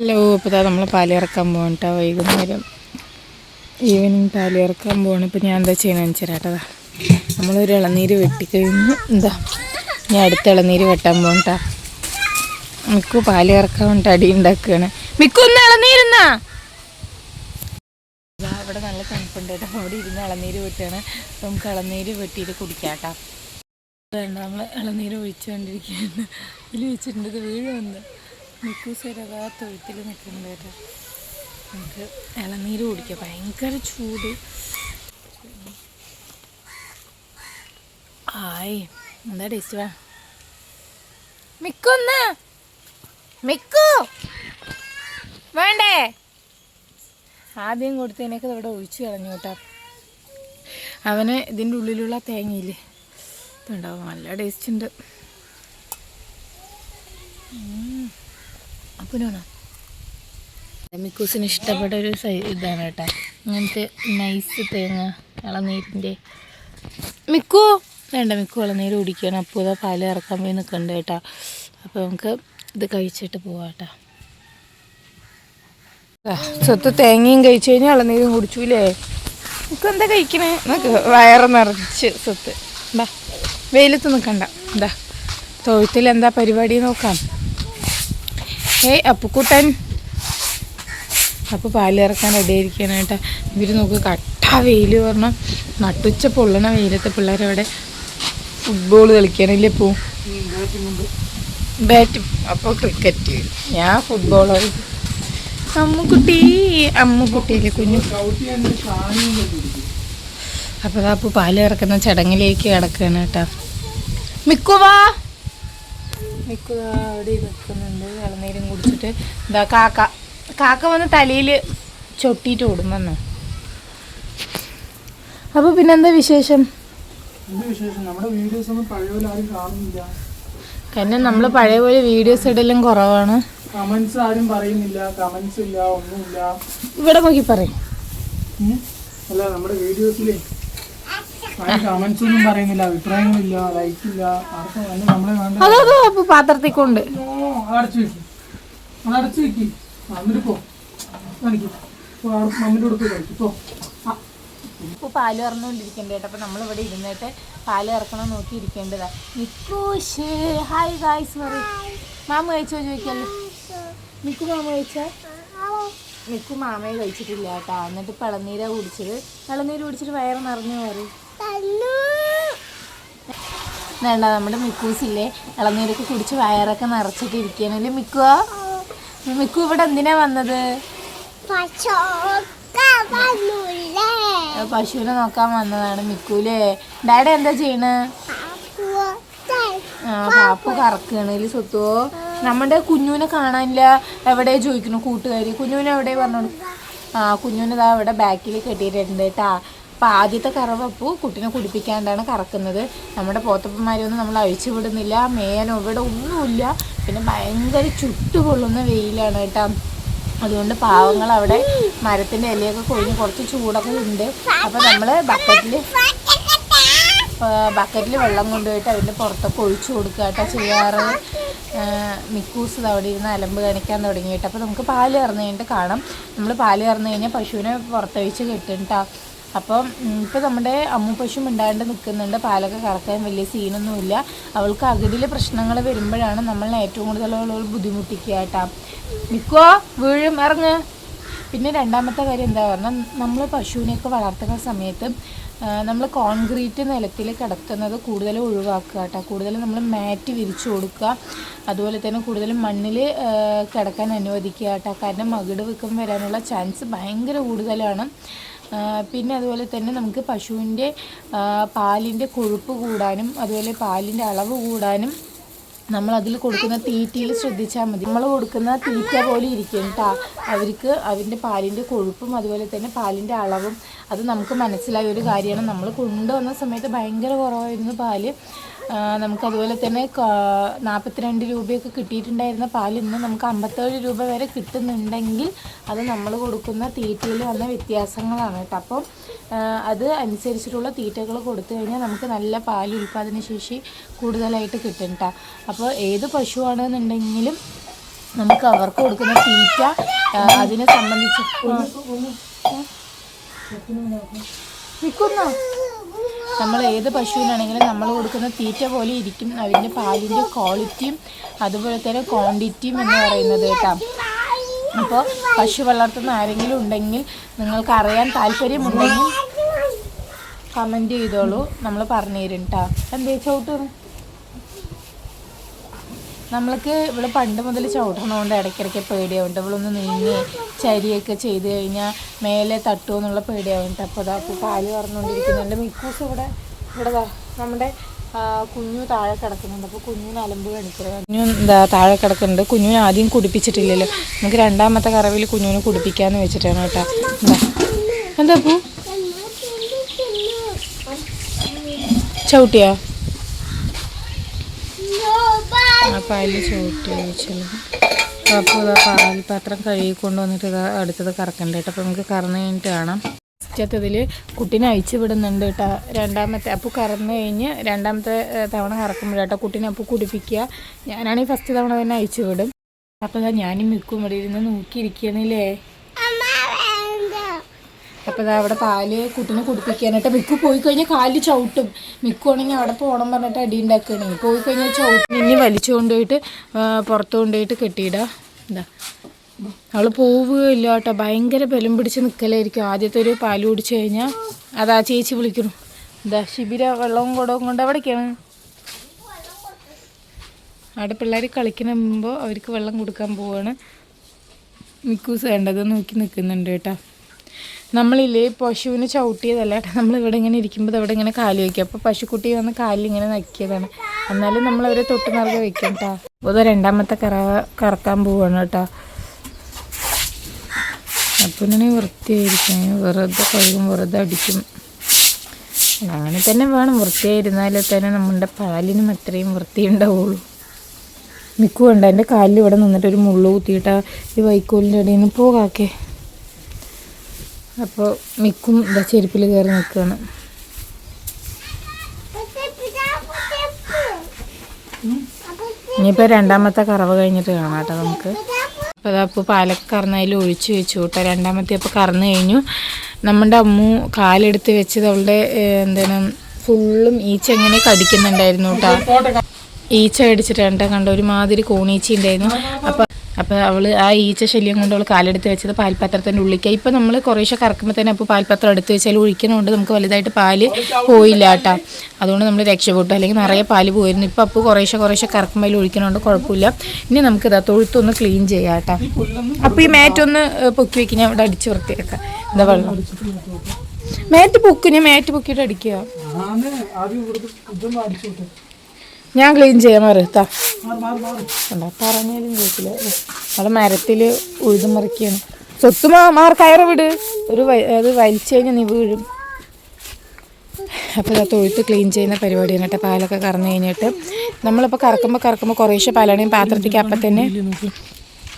Hello ഇപ്പോൾ നമ്മൾ പാലിറക്കാൻ പോകണം കേട്ടോ വൈകുന്നേരം ഈവനിങ് പാലിറക്കാൻ പോകണം ഇപ്പോൾ ഞാൻ എന്താ ചെയ്യണമെന്ന് വെച്ചാൽ നമ്മളൊരു ഇളനീര് വെട്ടിക്കഴിഞ്ഞ് എന്താ? ഞാൻ അടുത്ത ഇളനീര് വെട്ടാൻ പോകണം കേട്ടോ മിക്കു പാലിറക്കാൻ വേണ്ട അടി ഉണ്ടാക്കുകയാണ് മിക്കു ഒന്ന് ഇളനീരുന്നാ അവിടെ നല്ല തണുപ്പുണ്ട് കേട്ടോ. അവിടെ ഇരുന്ന് ഇളനീര് വെട്ടുകയാണ് അപ്പോൾ നമുക്ക് ഇളനീര് വെട്ടിയിട്ട് കുടിക്കാം കേട്ടോ വേണ്ട നമ്മൾ ഇളനീര് ഒഴിച്ചുകൊണ്ടിരിക്കുകയാണ് ഇതിൽ വെച്ചിട്ടുണ്ട് വീഴുമെന്ന് മിക്കൂസേരതാ തൊഴുത്തിൽ നിൽക്കുന്നുണ്ട് കേട്ടോ. നമുക്ക് ഇളനീര് കുടിക്കുക ഭയങ്കര ചൂട്. ആയി എന്താ ടേസ്റ്റ് വാ? മിക്കൊന്ന് മിക്കു. വേണ്ടേ? ആദ്യം കൊടുത്തതിനൊക്കെ ഇവിടെ ഒഴിച്ചു കളഞ്ഞു കേട്ടോ. അവന് ഇതിന്റെ ഉള്ളിലുള്ള തേങ്ങയില്ലേ ഇതുണ്ടാവും നല്ല ടേസ്റ്റ് ഉണ്ട്. അപ്പനാണോ മിക്കൂസിന് ഇഷ്ടപ്പെട്ട ഒരു സൈ ഇതാണ് കേട്ടോ. ഇങ്ങനത്തെ നൈസ് തേങ്ങ ഇളനീരിന്റെ മിക്കു. വേണ്ട മിക്കു ഇളനീര് കുടിക്കണം. അപ്പോൾ ഇതാ പാൽ ഇറക്കാൻ പോയി നിൽക്കണ്ട കേട്ടോ. അപ്പോൾ നമുക്ക് ഇത് കഴിച്ചിട്ട് പോവാം കേട്ടോ. സ്വത്ത് തേങ്ങയും കഴിച്ചു കഴിഞ്ഞാൽ ഇളനീരും കുടിച്ചൂലേ? നമുക്ക് എന്താ കഴിക്കണേ? നമുക്ക് വയറ് നിറച്ച് സ്വത്ത്. എന്താ വെയിലത്ത് നിൽക്കണ്ട എന്താ തൊഴുത്തിൽ എന്താ പരിപാടി നോക്കാം. ഏയ് അപ്പുക്കുട്ടൻ. അപ്പോൾ പാൽ ഇറക്കാൻ റെഡിയായിരിക്കണം കേട്ടോ. ഇവർ നോക്ക് കട്ട വെയിൽ പറഞ്ഞാൽ നട്ടുച്ച പൊള്ളണ വെയിലത്തെ പിള്ളേരവിടെ ഫുട്ബോൾ കളിക്കാനല്ലേ പോ. ബാറ്റും അപ്പോൾ ക്രിക്കറ്റ് ഞാൻ ഫുട്ബോളർ അമ്മുക്കുട്ടി അമ്മുക്കുട്ടിയിലെ കുഞ്ഞു. അപ്പോൾ അതാ അപ്പോൾ പാൽ ഇറക്കുന്ന ചടങ്ങിലേക്ക് കിടക്കുകയാണ് കേട്ടോ. മിക്കുവാ. മിക്കുക അവിടെ നിൽക്കുന്നുണ്ട് ഇളനീരും കുടിച്ചിട്ട്. എന്താ കാക്ക. കാക്ക വന്ന് തലയിൽ ചൊട്ടിട്ട് ഓടും വന്നു. അപ്പോൾ പിന്നെന്താ വിശേഷം? കാരണം നമ്മൾ പഴയ പോലെ വീഡിയോസ് ഇടലും കുറവാണ്. കമന്റ്സ് ആരും പറയുന്നില്ല. കമന്റ്സ് ഇല്ല ഒന്നുമില്ല. ഇവിടെ നോക്കി പറയും. അല്ല നമ്മുടെ വീഡിയോസിലേ കമന്റ്സ് ഒന്നും പറയുന്നില്ല അഭിപ്രായങ്ങളില്ല ലൈക്ക് ഇല്ല ആർക്കും അല്ല നമ്മളെ വേണ്ട. അതോ അപ്പൊ അപ്പോൾ പാത്രത്തിൽ കൊണ്ട് ഓ, അതടച്ചു വെക്കി. അതടച്ചു വെക്കി. എന്നിട്ട് പോ. കാണിക്കും. മമ്മിന്റെ കൊടുത്ത് കഴിക്കും പോ. ആ, ഇപ്പോൾ പാൽ ഇറന്നുകൊണ്ടിരിക്കേണ്ട കേട്ടോ. അപ്പോൾ നമ്മളിവിടെ ഇരുന്നിട്ട് പാൽ ഇറക്കണം നോക്കി ഇരിക്കേണ്ടതാ നിക്കൂഷ് ഹായ് ഗായ്സ് പറയും മാമ കഴിച്ചോ ചോദിക്കല്ലോ മിക്കു മാമ കഴിച്ചാ? മിക്കു മാമയെ കഴിച്ചിട്ടില്ല കേട്ടോ. എന്നിട്ട് ഇപ്പം ഇളനീരാ കുടിച്ചത്. ഇളനീര് കുടിച്ചിട്ട് വയറ് നിറഞ്ഞു പറയും വേണ്ട നമ്മുടെ മിക്കൂസില്ലേ? ഇളനീരൊക്കെ കുടിച്ച് വയറൊക്കെ നിറച്ചിട്ട് ഇരിക്കുകയാണല്ലേ മിക്കുവാ മിക്കു? ഇവിടെ എന്തിനാ വന്നത്? പശുവിനെ നോക്കാൻ വന്നതാണ് മിക്കൂലേ. ഡാഡി എന്താ ചെയ്യണ്? ആ പാപ്പു കറക്കണേൽ സ്വത്തുവോ നമ്മുടെ കുഞ്ഞുവിനെ കാണാനില്ല. എവിടെ ചോദിക്കുന്നു കൂട്ടുകാരി? കുഞ്ഞുവിനെ എവിടെ പറഞ്ഞോളൂ? ആ കുഞ്ഞുവിനെ ഇതാ ഇവിടെ ബാക്കിൽ കെട്ടിയിട്ടുണ്ട് കേട്ടാ. അപ്പം ആദ്യത്തെ കറവപ്പൂ കുട്ടിനെ കുടിപ്പിക്കാണ്ടാണ് കറക്കുന്നത്. നമ്മുടെ പോത്തപ്പന്മാരെയൊന്നും നമ്മൾ അഴിച്ചു വിടുന്നില്ല. മേനോ ഇവിടെ ഒന്നുമില്ല. പിന്നെ ഭയങ്കര ചുട്ടുപൊള്ളുന്ന വെയിലാണ് കേട്ടോ. അതുകൊണ്ട് പാവങ്ങൾ അവിടെ മരത്തിന്റെ ഇലയൊക്കെ കൊഴിഞ്ഞ് കുറച്ച് ചൂടൊക്കെ ഉണ്ട് അപ്പോൾ നമ്മൾ ബക്കറ്റിൽ ബക്കറ്റിൽ വെള്ളം കൊണ്ടുപോയിട്ട് അതിന്റെ പുറത്തൊക്കെ ഒഴിച്ചു കൊടുക്കുക കേട്ടോ ചെയ്യാറ്. മിക്കൂസ് അവിടെ ഇരുന്ന് അലമ്പ് കാണിക്കാൻ തുടങ്ങിയിട്ട്. അപ്പോൾ നമുക്ക് പാൽ കറന്നു കഴിഞ്ഞിട്ട് കാണാം. നമ്മൾ പാൽ കറന്നു കഴിഞ്ഞാൽ പശുവിനെ പുറത്തൊഴിച്ച് കിട്ടും കേട്ടോ. അപ്പം ഇപ്പോൾ നമ്മുടെ അമ്മു പശു മിണ്ടാണ്ട് നിൽക്കുന്നുണ്ട് പാലൊക്കെ കറക്കാൻ വലിയ സീനൊന്നുമില്ല. അവൾക്ക് അകിടിൽ പ്രശ്നങ്ങൾ വരുമ്പോഴാണ് നമ്മൾ ഏറ്റവും കൂടുതൽ അവൾ ബുദ്ധിമുട്ടിക്കുക കേട്ടോ മിക്കോ വീഴും ഇറങ്ങ്. പിന്നെ രണ്ടാമത്തെ കാര്യം എന്താ പറഞ്ഞാൽ നമ്മൾ പശുവിനെയൊക്കെ വളർത്തുന്ന സമയത്ത് നമ്മൾ കോൺക്രീറ്റ് നിലത്തിൽ കിടക്കുന്നത് കൂടുതൽ ഒഴിവാക്കുക കേട്ടോ കൂടുതൽ നമ്മൾ മാറ്റ് വിരിച്ചു കൊടുക്കുക. അതുപോലെ തന്നെ കൂടുതൽ മണ്ണിൽ കിടക്കാൻ അനുവദിക്കുക കേട്ടോ കാരണം മകിട് വെക്കം വരാനുള്ള ചാൻസ് ഭയങ്കര കൂടുതലാണ്. പിന്നെ അതുപോലെ തന്നെ നമുക്ക് പശുവിന്റെ പാലിന്റെ കൊഴുപ്പ് കൂടാനും അതുപോലെ പാലിന്റെ അളവ് കൂടാനും നമ്മൾ അതിൽ കൊടുക്കുന്ന തീറ്റയിൽ ശ്രദ്ധിച്ചാൽ മതി. നമ്മൾ കൊടുക്കുന്ന തീറ്റ പോലെ ഇരിക്കും കേട്ടോ അവർക്ക് അതിന്റെ പാലിന്റെ കൊഴുപ്പും അതുപോലെ തന്നെ പാലിന്റെ അളവും അത് നമുക്ക് മനസ്സിലായ ഒരു കാര്യമാണ്. നമ്മൾ കൊണ്ടുവന്ന സമയത്ത് ഭയങ്കര കുറവായിരുന്നു പാൽ. ആ, നമുക്കതുപോലെ തന്നെ നാൽപ്പത്തിരണ്ട് രൂപയൊക്കെ കിട്ടിയിട്ടുണ്ടായിരുന്ന പാൽ ഇന്ന് നമുക്ക് അമ്പത്തേഴ് രൂപ വരെ കിട്ടുന്നുണ്ടെങ്കിൽ അത് നമ്മൾ കൊടുക്കുന്ന തീറ്റയിൽ വന്ന വ്യത്യാസങ്ങളാണ് കേട്ടോ. അപ്പം അത് അനുസരിച്ചിട്ടുള്ള തീറ്റകൾ കൊടുത്തു കഴിഞ്ഞാൽ നമുക്ക് നല്ല പാൽ ഉൽപ്പാദന ശേഷി കൂടുതലായിട്ട് കിട്ടും കേട്ടോ. അപ്പോൾ ഏത് പശുവാണെന്നുണ്ടെങ്കിലും നമുക്ക് അവർക്ക് കൊടുക്കുന്ന തീറ്റ അതിനെ സംബന്ധിച്ച് വിൽക്കുന്നോ? നമ്മൾ ഏത് പശുവിനാണെങ്കിലും നമ്മൾ കൊടുക്കുന്ന തീറ്റ പോലെ ഇരിക്കും. അതിന്റെ പാലിന്റെ ക്വാളിറ്റിയും അതുപോലെ തന്നെ ക്വാണ്ടിറ്റിയും എന്ന് പറയുന്നത് കേട്ടോ. അപ്പോൾ പശു വളർത്തുന്ന ആരെങ്കിലും ഉണ്ടെങ്കിൽ നിങ്ങൾക്ക് അറിയാൻ താല്പര്യമുണ്ടെങ്കിൽ കമന്റ് ചെയ്തോളൂ. നമ്മൾ പറഞ്ഞു തരും കേട്ടോ. എന്തേ ചവിട്ടുന്നു നമ്മൾക്ക് ഇവിടെ പണ്ട് മുതൽ ചവിട്ടണോണ്ട് ഇടയ്ക്കിടയ്ക്ക് പേടിയാവുന്നുണ്ട് ഇവളൊന്ന് നീങ്ങി ചരിയൊക്കെ ചെയ്ത് കഴിഞ്ഞാൽ മേലെ തട്ടുമോ എന്നുള്ള പേടിയാവുന്നുണ്ട് അപ്പോൾ അതാ പാൽ പറഞ്ഞുകൊണ്ടിരിക്കുന്നുണ്ട് മിക്കൂസ് ഇവിടെ ഇവിടെ നമ്മുടെ കുഞ്ഞു താഴെ കിടക്കുന്നുണ്ട്. അപ്പോൾ കുഞ്ഞു അലമ്പ് കാണിക്കുന്നത് കുഞ്ഞു എന്താ താഴെ കിടക്കുന്നുണ്ട്. കുഞ്ഞിനെ ആദ്യം കുടിപ്പിച്ചിട്ടില്ലല്ലോ. നമുക്ക് രണ്ടാമത്തെ കറവിൽ കുഞ്ഞിനെ കുടിപ്പിക്കാന്ന് വെച്ചിട്ടാണ് കേട്ടോ. എന്താ എന്താ പൂ? ചവിട്ടിയാ ആ പാലിൽ ചോട്ട് ഒഴിച്ചല്ലോ അപ്പോൾ ഇതാ പാൽപാത്രം കഴുകി കൊണ്ടുവന്നിട്ട് ഇതാ അടുത്തത് കറക്കണ്ട കേട്ടോ. അപ്പോൾ നമുക്ക് കറന്ന് കഴിഞ്ഞിട്ട് കാണാം. ഫസ്റ്റത്തതിൽ കുട്ടീനെ അയച്ചു വിടുന്നുണ്ട് കേട്ടോ. രണ്ടാമത്തെ അപ്പോൾ കറന്ന് കഴിഞ്ഞ് രണ്ടാമത്തെ തവണ കറക്കുമ്പോഴേട്ടോ കുട്ടീനെ അപ്പോൾ കുടിപ്പിക്കുക. ഞാനാണെങ്കിൽ ഫസ്റ്റ് തവണ തന്നെ അയച്ചു വിടും. അപ്പോൾ ഞാനും മിക്കും ഇവിടെ ഇരുന്ന് നോക്കിയിരിക്കണില്ലേ അപ്പോൾ ഇതാ അവിടെ പാൽ കുട്ടിനെ കുടിപ്പിക്കാനായിട്ട് മിക്കു പോയി കഴിഞ്ഞാൽ കാലിൽ ചവിട്ടും. മിക്കു ആണെങ്കിൽ അവിടെ പോകണം പറഞ്ഞിട്ട് അടി ഉണ്ടാക്കുകയാണ്. പോയി കഴിഞ്ഞാൽ ചവിട്ടും. ഇനി വലിച്ചു കൊണ്ടുപോയിട്ട് പുറത്തു കൊണ്ടുപോയിട്ട് കെട്ടിയിടാ. എന്താ അവൾ പോവുകയില്ല കേട്ടോ. ഭയങ്കര ബലം പിടിച്ച് നിൽക്കലായിരിക്കും ആദ്യത്തെ ഒരു പാൽ കുടിച്ചു കഴിഞ്ഞാൽ അതാ ചേച്ചി വിളിക്കണം എന്താ ശിബിര വെള്ളവും കുടവും കൊണ്ട് എവിടേക്കാണ് അവിടെ പിള്ളേർ കളിക്കുമ്പോൾ അവർക്ക് വെള്ളം കൊടുക്കാൻ പോവാണ്. മിക്കൂസ് വേണ്ടത് നോക്കി നിൽക്കുന്നുണ്ട് കേട്ടോ. നമ്മളില്ലേ പശുവിനെ ചവിട്ടിയതല്ല? നമ്മൾ ഇവിടെ ഇങ്ങനെ ഇരിക്കുമ്പോൾ അവിടെ ഇങ്ങനെ കാലി വയ്ക്കും അപ്പോൾ പശുക്കുട്ടി വന്ന് കാലിൽ ഇങ്ങനെ നക്കിയതാണ്. എന്നാലും നമ്മൾ അവരെ തൊട്ട് നിറകെ വയ്ക്കും കേട്ടോ അപ്പോൾ രണ്ടാമത്തെ കറ കറക്കാൻ പോവാണ് കേട്ടോ അപ്പം ഇങ്ങനെ വൃത്തിയായിരിക്കും. വെറുതെ കഴുകും വെറുതെ അടിക്കും. അങ്ങനെ തന്നെ വേണം. വൃത്തിയായിരുന്നാലേ തന്നെ നമ്മുടെ പാലിനും അത്രയും വൃത്തി ഉണ്ടാവുള്ളൂ. മിക്കുണ്ട് എന്റെ കാലിൽ ഇവിടെ നിന്നിട്ട് ഒരു മുള്ളു കുത്തിയിട്ട് ഈ വൈക്കോലിന്റെ ഇടയിൽ നിന്ന് പോകാക്കെ അപ്പോൾ മിക്കും ഇതാ ചെരുപ്പിൽ കയറി നിൽക്കുകയാണ് ഇനിയിപ്പോൾ രണ്ടാമത്തെ കറവ് കഴിഞ്ഞിട്ട് കാണാം കേട്ടോ നമുക്ക്. അപ്പോൾ അതാ ഇപ്പോൾ പാലൊക്കെ കറന്നതിൽ ഒഴിച്ചു വെച്ചു കേട്ടോ. രണ്ടാമത്തെ അപ്പോൾ കറന്നു കഴിഞ്ഞു. നമ്മുടെ അമ്മു കാലെടുത്ത് വെച്ചത് അവളുടെ എന്താണ് ഫുള്ളും ഈച്ച എങ്ങനെ കടിക്കുന്നുണ്ടായിരുന്നു കേട്ടോ. ഈച്ച കടിച്ചിട്ടാണ് ട്ടോ കണ്ട ഒരുമാതിരി കോണീച്ച ഉണ്ടായിരുന്നു അപ്പോൾ അപ്പോൾ അവൾ ആ ഈച്ച ശല്യം കൊണ്ട് അവൾ കാലെടുത്ത് വെച്ചത് പാൽപാത്രത്തിന്റെ ഉള്ളിലേക്ക് ഇപ്പോൾ നമ്മൾ കുറേശ്ശെ കറക്കുമ്പോൾ തന്നെ അപ്പോൾ പാൽപാത്രം എടുത്ത് വെച്ചാൽ ഒഴിക്കണോണ്ട് നമുക്ക് വലുതായിട്ട് പാൽ പോയില്ല കേട്ടോ. അതുകൊണ്ട് നമ്മൾ രക്ഷപ്പെട്ടു. അല്ലെങ്കിൽ നിറയെ പാൽ പോയിരുന്നു. ഇപ്പോൾ അപ്പോൾ കുറേശ്ശെ കുറേശ്ശെ കറക്കുമ്പോൾ അതിൽ ഒഴിക്കണോണ്ട് കുഴപ്പമില്ല. ഇനി നമുക്ക് ഇതാ തൊഴുത്തൊന്ന് ക്ലീൻ ചെയ്യാം കേട്ടോ. അപ്പോൾ ഈ മാറ്റൊന്ന് പൊക്കി വെക്കി. ഞാൻ ഇവിടെ അടിച്ച് വൃത്തിയാക്കാം. എന്താ വെള്ളം? മാറ്റ് പൊക്ക്. ഞാൻ മാറ്റ് പൊക്കിയിട്ട് അടിക്കുക. ഞാൻ ക്ലീൻ ചെയ്യാൻ മറുത്താ പറഞ്ഞാലും കേട്ടില്ല? അവിടെ മരത്തിൽ ഉഴുതുമറിക്കാണ് സ്വത്ത് മാ മാർ കയറ് വിട്. ഒരു വ- അത് വലിച്ചു കഴിഞ്ഞാൽ നീ വീഴും. അപ്പോൾ ഇതാ തൊഴുത്ത് ക്ലീൻ ചെയ്യുന്ന പരിപാടിയാണ് കേട്ടോ പാലൊക്കെ കറന്നു കഴിഞ്ഞിട്ട് നമ്മളിപ്പോൾ കറക്കുമ്പോൾ കറക്കുമ്പോൾ കുറേശ്ശെ പാലാണെങ്കിൽ പാത്രത്തേക്ക് അപ്പം തന്നെ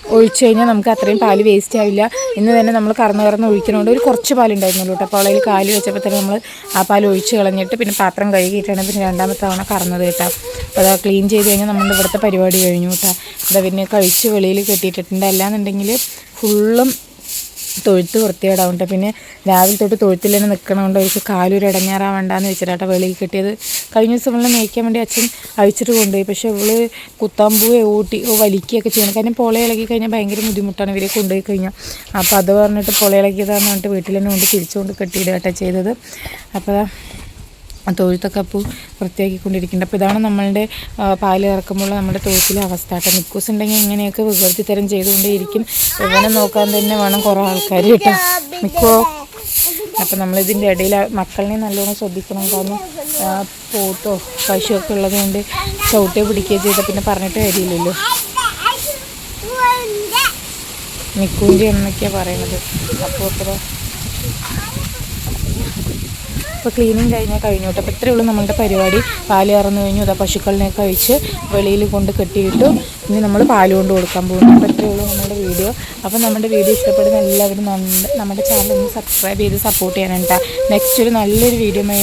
ഒഴിച്ചു കഴിഞ്ഞാൽ നമുക്ക് അത്രയും പാൽ വേസ്റ്റ് ആവില്ല. ഇന്ന് തന്നെ നമ്മൾ കറന്ന് കറന്ന് ഒഴിക്കണോണ്ട് ഒരു കുറച്ച് പാലുണ്ടായിരുന്നുള്ളൂ കേട്ടോ അപ്പോൾ അവളതിൽ കാൽ വെച്ചപ്പോൾ തന്നെ നമ്മൾ ആ പാൽ ഒഴിച്ച് കളഞ്ഞിട്ട് പിന്നെ പാത്രം കഴുകിയിട്ടാണ് പിന്നെ രണ്ടാമത്തെ തവണ കറന്നത് കേട്ടോ അപ്പോൾ അത് ക്ലീൻ ചെയ്ത് കഴിഞ്ഞാൽ നമ്മുടെ ഇവിടുത്തെ പരിപാടി കഴിഞ്ഞു കേട്ടോ. എന്താ പിന്നെ കഴിച്ച് വെളിയിൽ കെട്ടിയിട്ടിട്ടുണ്ട്. അല്ലാന്നുണ്ടെങ്കിൽ ഫുള്ളും തൊഴുത്ത് വൃത്തികേടാവുണ്ട് പിന്നെ രാവിലെ തൊട്ട് തൊഴുത്തിൽ തന്നെ നിൽക്കണമുണ്ട് അവർക്ക് കാലൊരു വേണ്ടാന്ന് വെച്ചിട്ടാട്ടോ വെളിയിൽ കിട്ടിയത്. കഴിഞ്ഞ ദിവസം ഇവളെ മേയ്ക്കാൻ വേണ്ടി അച്ഛൻ അഴിച്ചിട്ട് കൊണ്ടുപോയി. പക്ഷേ ഇവൾ കുത്താൻ പോവുകയോ ഊട്ടി വലിക്കുകയൊക്കെ ചെയ്യണം. കാരണം പൊള ഇളകി കഴിഞ്ഞാൽ ഭയങ്കര ബുദ്ധിമുട്ടാണ് ഇവരെ കൊണ്ടുപോയി കഴിഞ്ഞാൽ അപ്പോൾ അത് പറഞ്ഞിട്ട് പൊള ഇളകിയതാന്ന് പറഞ്ഞിട്ട് വീട്ടിൽ തന്നെ കൊണ്ട് തിരിച്ചുകൊണ്ട് കെട്ടിയിടുക കേട്ടോ ചെയ്തത്. അപ്പോൾ തൊഴുത്തൊക്കെ അപ്പോൾ വൃത്തിയാക്കിക്കൊണ്ടിരിക്കുന്നുണ്ട്. അപ്പോൾ ഇതാണ് നമ്മളുടെ പാൽ ഇറക്കുമ്പോൾ നമ്മുടെ തൊഴുത്തിലെ അവസ്ഥ. കേട്ടോ മിക്കൂസ് ഉണ്ടെങ്കിൽ ഇങ്ങനെയൊക്കെ വികൃതി തരം ചെയ്തുകൊണ്ടേയിരിക്കും. ഇവനെ നോക്കാൻ തന്നെ വേണം കുറേ ആൾക്കാർ കേട്ടോ. മിക്കോ അപ്പം നമ്മളിതിന്റെ ഇടയിൽ മക്കളിനെ നല്ലോണം ശ്രദ്ധിക്കണം. കാരണം പോത്തോ പശുവൊക്കെ ഉള്ളത് കൊണ്ട് ചവിട്ടി പിടിക്കുകയോ ചെയ്ത പിന്നെ പറഞ്ഞിട്ട് കാര്യമില്ലല്ലോ. മിക്കൂന്റെ എന്നൊക്കെയാണ് പറയണത് അപ്പോൾ അപ്പോൾ അപ്പോൾ ക്ലീനിങ് കഴിഞ്ഞാൽ കഴിഞ്ഞു കേട്ടോ. അപ്പോൾ ഇത്രയേ ഉള്ളൂ നമ്മളുടെ പരിപാടി. പാൽ കറന്നു കഴിഞ്ഞു. അതാ പശുക്കളിനെ കഴിച്ച് വെളിയിൽ കൊണ്ട് കെട്ടിയിട്ടു ഇനി നമ്മൾ പാൽ കൊണ്ട് കൊടുക്കാൻ പോകുന്നു. അപ്പോൾ ഇത്രയേ ഉള്ളൂ നമ്മുടെ വീഡിയോ. അപ്പോൾ നമ്മുടെ വീഡിയോ ഇഷ്ടപ്പെടുന്ന എല്ലാവരും നമ്മുടെ ചാനൽ ഒന്ന് സബ്സ്ക്രൈബ് ചെയ്ത് സപ്പോർട്ട് ചെയ്യാനുണ്ടാ നെക്സ്റ്റ് ഒരു നല്ലൊരു വീഡിയോ ബൈ